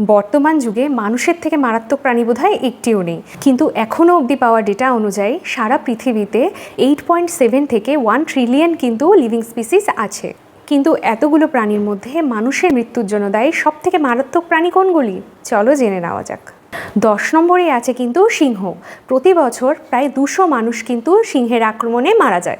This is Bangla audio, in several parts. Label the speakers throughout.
Speaker 1: বর্তমান যুগে মানুষের থেকে মারাত্মক প্রাণী বোধহয় একটিও নেই। কিন্তু এখনও অবধি পাওয়া ডেটা অনুযায়ী সারা পৃথিবীতে এইট পয়েন্ট সেভেন থেকে ওয়ান ট্রিলিয়ন কিন্তু লিভিং স্পিসিস আছে। কিন্তু এতগুলো প্রাণীর মধ্যে মানুষের মৃত্যুর জন্য দায়ী সবথেকে মারাত্মক প্রাণী কোনগুলি? চলো জেনে নেওয়া যাক। দশ নম্বরে আছে কিন্তু সিংহ। প্রতি বছর প্রায় দুশো মানুষ কিন্তু সিংহের আক্রমণে মারা যায়।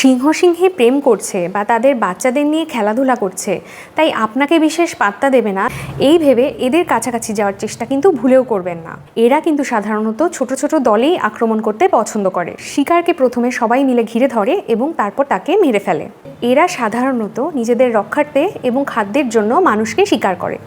Speaker 1: সিংহ সিংহে প্রেম করছে বা তাদের বাচ্চাদের নিয়ে খেলাধুলা করছে। তাই আপনাকে বিশেষ পাত্তা দেবে না। এই ভেবে এদের কাছাকাছি যাওয়ার চেষ্টা কিন্তু ভুলেও করবেন না। এরা কিন্তু সাধারণত ছোট ছোট দলেই আক্রমণ করতে পছন্দ করে। শিকারকে প্রথমে সবাই মিলে ঘিরে ধরে এবং তারপর তাকে মেরে ফেলে। এরা সাধারণত নিজেদের রক্ষার্থে এবং খাদ্যের জন্য মানুষকে শিকার করে।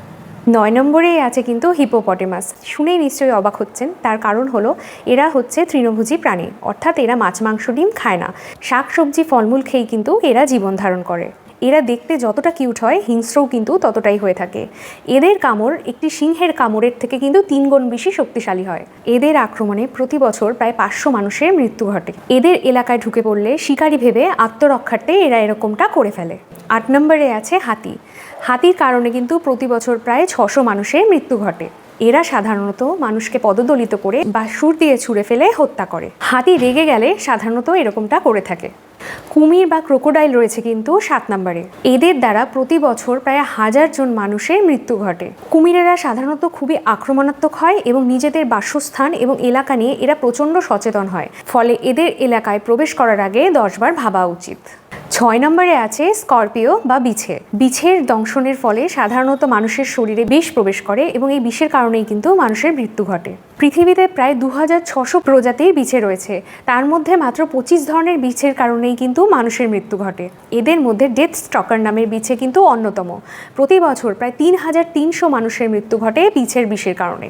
Speaker 1: নয় নম্বরে আছে কিন্তু হিপোপটেমাস। শুনেই নিশ্চয়ই অবাক হচ্ছেন। তার কারণ হলো, এরা হচ্ছে তৃণভোজী প্রাণী। অর্থাৎ এরা মাছ, মাংস, ডিম খায় না। শাক, সবজি, ফলমূল খেয়েই কিন্তু এরা জীবন ধারণ করে। এরা দেখতে যতটা কিউট হয়, হিংস্রও কিন্তু ততটাই হয়ে থাকে। এদের কামড় একটি সিংহের কামড়ের থেকে কিন্তু তিন গুণ বেশি শক্তিশালী হয়। এদের আক্রমণে প্রতি বছর প্রায় পাঁচশো মানুষের মৃত্যু ঘটে। এদের এলাকায় ঢুকে পড়লে শিকারী ভেবে আত্মরক্ষার্থে এরা এরকমটা করে ফেলে। আট নম্বরে আছে হাতি। হাতির কারণে কিন্তু প্রতি বছর প্রায় ছশো মানুষের মৃত্যু ঘটে। এরা সাধারণত মানুষকে পদদলিত করে বা সুর দিয়ে ছুঁড়ে ফেলে হত্যা করে। হাতি রেগে গেলে সাধারণত এরকমটা করে থাকে। কুমির বা ক্রোকোডাইল রয়েছে কিন্তু সাত নম্বরে। এদের দ্বারা প্রতি বছর প্রায় হাজার জন মানুষের মৃত্যু ঘটে। কুমিরেরা সাধারণত খুবই আক্রমণাত্মক হয় এবং নিজেদের বাসস্থান এবং এলাকা নিয়ে এরা প্রচণ্ড সচেতন হয়। ফলে এদের এলাকায় প্রবেশ করার আগে দশবার ভাবা উচিত। ছয় নম্বরে আছে স্করপিও বা বিছে। বিছের দংশনের ফলে সাধারণত মানুষের শরীরে বিষ প্রবেশ করে এবং এই বিষের কারণেই কিন্তু মানুষের মৃত্যু ঘটে। পৃথিবীতে প্রায় দু প্রজাতির বিছে রয়েছে। তার মধ্যে মাত্র পঁচিশ ধরনের বিছের কারণেই কিন্তু মানুষের মৃত্যু ঘটে। এদের মধ্যে ডেথ স্টকার নামের বিছে কিন্তু অন্যতম। প্রতি বছর প্রায় তিন হাজার তিনশো মানুষের মৃত্যু ঘটে বিছের বিষের কারণে।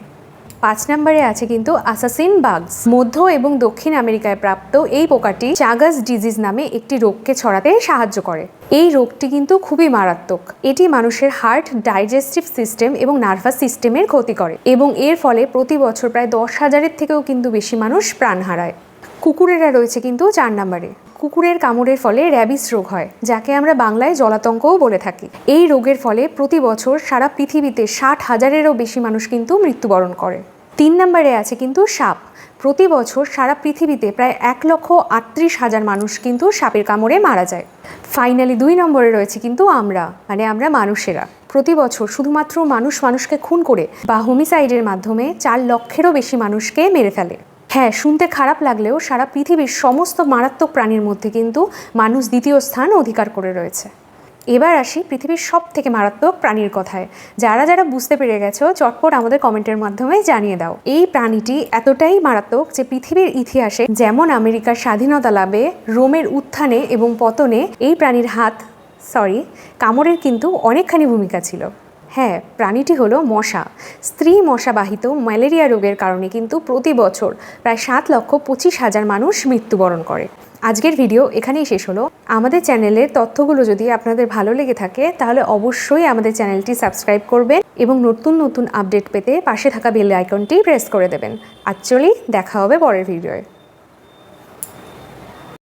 Speaker 1: পাঁচ নম্বরে আছে কিন্তু আসাসিন বাগস মধ্য এবং দক্ষিণ আমেরিকায় প্রাপ্ত এই পোকাটি চাগাস ডিজিজ নামে একটি রোগকে ছড়াতে সাহায্য করে। এই রোগটি কিন্তু খুবই মারাত্মক। এটি মানুষের হার্ট ডাইজেস্টিভ সিস্টেম এবং নার্ভাস সিস্টেমের ক্ষতি করে এবং এর ফলে প্রতি বছর প্রায় দশ হাজারের থেকেও কিন্তু বেশি মানুষ প্রাণ হারায়। কুকুরেরা রয়েছে কিন্তু চার নম্বরে। কুকুরের কামড়ের ফলে র্যাবিস রোগ হয়, যাকে আমরা বাংলায় জলাতঙ্কও বলে থাকি। এই রোগের ফলে প্রতি বছর সারা পৃথিবীতে ষাট হাজারেরও বেশি মানুষ কিন্তু মৃত্যুবরণ করে। তিন নম্বরে আছে কিন্তু সাপ। প্রতি বছর সারা পৃথিবীতে প্রায় এক লক্ষ আটত্রিশ হাজার মানুষ কিন্তু সাপের কামড়ে মারা যায়। ফাইনালি দুই নম্বরে রয়েছে কিন্তু আমরা মানে আমরা মানুষেরা। প্রতি বছর শুধুমাত্র মানুষ মানুষকে খুন করে বা হোমিসাইডের মাধ্যমে চার লক্ষেরও বেশি মানুষকে মেরে ফেলে। হ্যাঁ শুনতে খারাপ লাগলেও সারা পৃথিবীর সমস্ত মারাত্মক প্রাণীর মধ্যে কিন্তু মানুষ দ্বিতীয় স্থান অধিকার করে রয়েছে। এবার আসি পৃথিবীর সব থেকে মারাত্মক প্রাণীর কথায়। যারা যারা বুঝতে পেরে গেছো, চটপট আমাদের কমেন্টের মাধ্যমে জানিয়ে দাও। এই প্রাণীটি এতটাই মারাত্মক যে পৃথিবীর ইতিহাসে যেমন আমেরিকার স্বাধীনতা লাভে, রোমের উত্থানে এবং পতনে এই প্রাণীর হাত সরি কামড়ের কিন্তু অনেকখানি ভূমিকা ছিল। হ্যাঁ প্রাণীটি হলো মশা। স্ত্রী মশাবাহিত ম্যালেরিয়া রোগের কারণে কিন্তু প্রতি বছর প্রায় সাত লক্ষ পঁচিশ হাজার মানুষ মৃত্যুবরণ করে। আজকের ভিডিও এখানেই শেষ হলো। আমাদের চ্যানেলের তথ্যগুলো যদি আপনাদের ভালো লেগে থাকে, তাহলে অবশ্যই আমাদের চ্যানেলটি সাবস্ক্রাইব করবেন এবং নতুন নতুন আপডেট পেতে পাশে থাকা বেল আইকনটি প্রেস করে দেবেন। অ্যাকচুয়ালি দেখা হবে পরের ভিডিওয়ে।